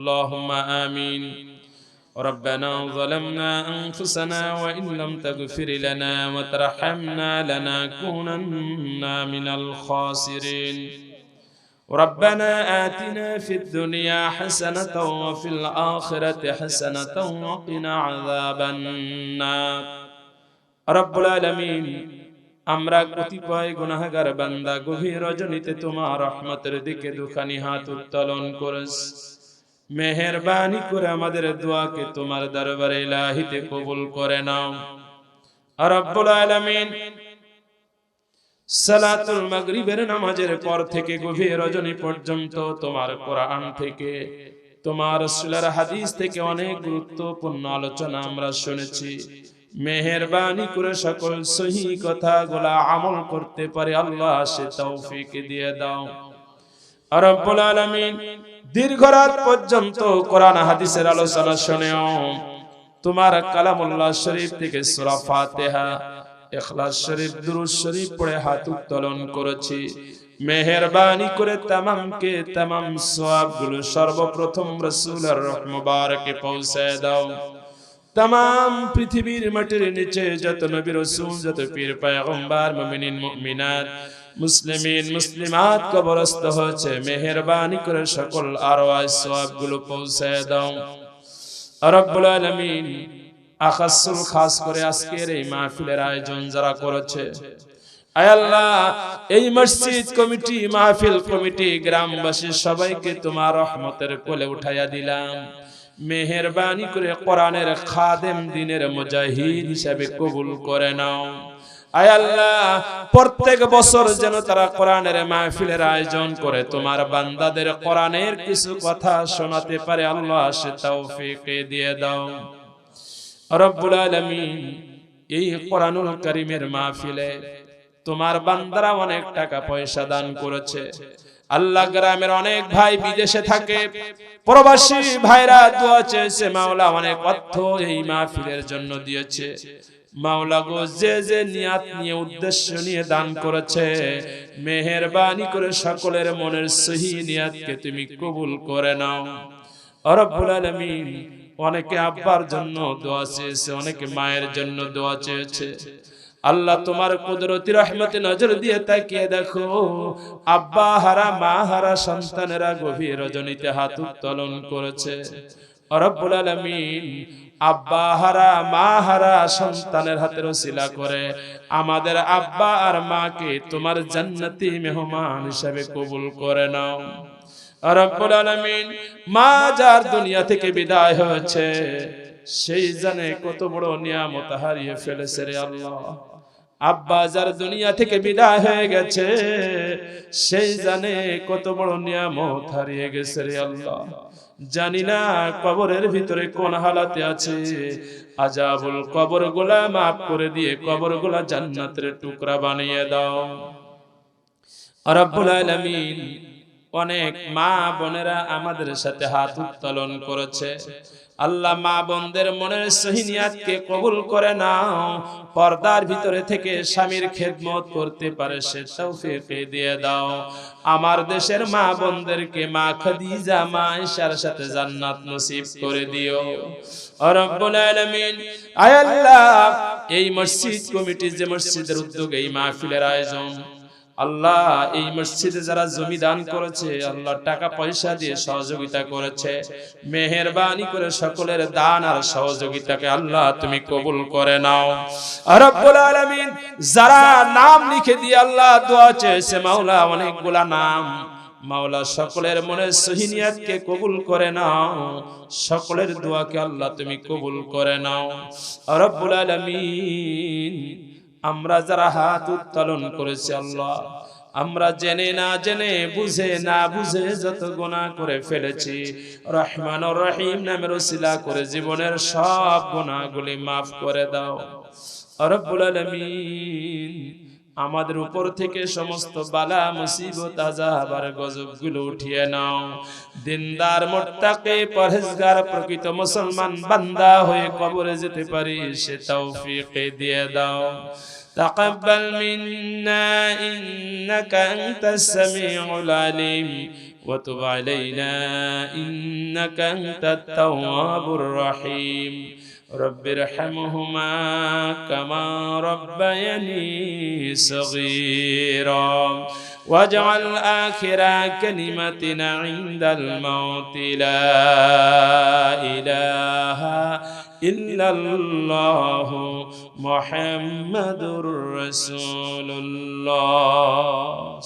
اللهم آمين ربنا ظلمنا أنفسنا وإن لم تغفر لنا وترحمنا لنكونن من الخاسرين ربنا آتنا في الدنيا حسنة وفي الآخرة حسنة وقنا عذاب النار رب العالمين আমরা কতিপয় গুনাহগার বান্দা গভীর রজনীতে তোমার রহমতের দিকে দুখানি হাত উত্তোলন করেছ মেহেরবানি করে আমাদের দোয়াকে তোমার দরবারে ইলাহিতে কবুল করে নাও। রব্বুল আলামিন সালাতুল মাগরিবের নামাজের পর থেকে গভীর রজনী পর্যন্ত তোমার কোরআন থেকে, তোমার রাসূলের হাদিস থেকে অনেক গুরুত্বপূর্ণ আলোচনা আমরা শুনেছি। মেহেরবানি করে সকল সহি কথাগুলা আমল করতে পারে আল্লাহ, সে তৌফিক দিয়ে দাও। রব্বুল আলামিন, দীর্ঘ রাত পর্যন্ত কোরআন হাদিসের আলোচনা শুনেও তোমার কালামুল্লাহ শরীফ থেকে সূরা ফাতিহা, ইখলাস শরীফ, দুরূদ শরীফ পড়ে হাত উত্তোলন করেছি। মেহেরবানি করে তামামকে তামাম সওয়াবগুলো সর্বপ্রথম রাসূলের রহ মুবারকে পৌঁছে দাও। তাম পৃথিবীর মাটির নিচে যত নবী রসুল, যত পীর, পায়গম্বার, মুমিনিন, মুমিনাত মুসলিমিন, মুসলিমাত কবরস্থ হয়েছে। মেহেরবানি করে সকল আরওয়াজ সওয়াবগুলো পৌঁছে দাও। রব্বুল আলামিন আখাসুল খাস করে আজকের এই মাহফিলের আয়োজন যারা করেছে। এই মসজিদ কমিটি, মাহফিল কমিটি, গ্রামবাসী সবাইকে তোমার রহমতের কোলে উঠাইয়া দিলাম। মেহেরবানি করে কোরআনের খাদেম দিনের মুজাহিদ হিসাবে কবুল করে নাও। প্রত্যেক বছর যেন তারা কোরআনের মাহফিলের আয়োজন করে। তোমার বান্দাদের কোরআনের কিছু কথা শোনাতে পারে, আল্লাহ সে দিয়ে দাও। রব্বুল এই কোরআনুল মাহফিলে তোমার বান্দারা অনেক টাকা পয়সা দান করেছে। আল্লাহ গ্রামের অনেক ভাই বিদেশে থাকে। প্রবাসী ভাইরা দোয়া চেয়েছে, মাওলা অনেক অর্থ এই মাহফিলের জন্য দিয়েছে। মাওলা গো যে যে নিয়াত নিয়ে উদ্দেশ্য নিয়ে দান করেছে, মেহেরবানি করে সকলের মনের সহি নিয়াতকে তুমি কবুল করে নাও। রব্বুল আলামিন অনেকে আব্বার জন্য দোয়া চেয়েছে, অনেকে মায়ের জন্য দোয়া চেয়েছে। আল্লাহ তোমার কুদরতি রহমতে নজর দিয়ে তাকিয়ে দেখো, আব্বা হারা, মা হারা সন্তানেরা গভীর রজনীতে হাত উত্তোলন করেছে। রব্বুল আলামিন আব্বা হারা, মা হারা সন্তানের হাতের ওসিলা করে আমাদের আব্বা আর মাকে তোমার জান্নাতি মেহমান হিসাবে কবুল করে নাও। রব্বুল আলামিন মা যার দুনিয়া থেকে বিদায় হয়েছে, সেই জানে কত বড় নিয়ামত হারিয়ে ফেলেছে রে আল্লাহ। আব্বা যার দুনিয়া থেকে বিদায় হয়ে গেছে সেই জানে কত বড় নিয়ামত হারিয়ে গেছে রে আল্লাহ। জানি না কবরের ভিতরে কোন হালাতে আছে। আজাবুল কবরগুলা মাফ করে দিয়ে কবরগুলা জান্নাতের টুকরা বানিয়ে দাও। রব্বুল আলামিন অনেক মা বোনেরা আমাদের সাথে হাত উত্তোলন করেছে। আল্লাহ মা বোনদের মনের সহিনিয়াতকে কবুল করে নাও। পর্দার ভিতরে থেকে স্বামীর খেদমত করতে পারে সে তৌফিক দিয়ে দাও। আমার দেশের মা বোনদেরকে মা খাদিজা, মা ঈশার সাথে জান্নাত নসিব করে দিও। রব্বুল আলামিন, আয় আল্লাহ, এই মসজিদ কমিটি যে মসজিদের উদ্যোগে এই মাহফিলের আয়োজন। আল্লাহ এই মসজিদে যারা জমি দান করেছে, আল্লাহ টাকা পয়সা দিয়ে সহযোগিতা করেছে। মেহেরবানি করে সকলের দান আর সহযোগিতাকে আল্লাহ তুমি কবুল করে নাও। রব্বুল আলামিন যারা নাম লিখে দিয়ে আল্লাহ দোয়া চেয়েছে, মাওলা অনেকগুলা নাম। মাওলা সকলের মনে সহিনিয়াতকে কবুল করে নাও। সকলের দোয়াকে আল্লাহ তুমি কবুল করে নাও। রব্বুল আলামিন আমরা যারা হাত উত্তোলন করেছি আল্লাহ, আমরা জেনে না জেনে, বুঝে না বুঝে যত গোনা করে ফেলেছি। রহমান রহিম নামের ওসিলা করে জীবনের সব গোনাগুলি মাফ করে দাও। রব্বুল আলামিন আমাদের উপর থেকে সমস্ত বালা মুসিবত আজাব আর গজবগুলো উঠিয়ে নাও দিনদার মোত্তাকে পরহেজগার প্রকৃত মুসলমান বান্দা হয়ে কবরে যেতে পারি সে তৌফিক দিয়ে দাও تقبل منا إنك أنت السميع العليم وتب علينا إنك أنت التواب الرحيم رب ارحمهما كما ربياني صغيرا. واجعل آخر كلمتنا عند الموت. لا إله إلا الله محمد رسول الله.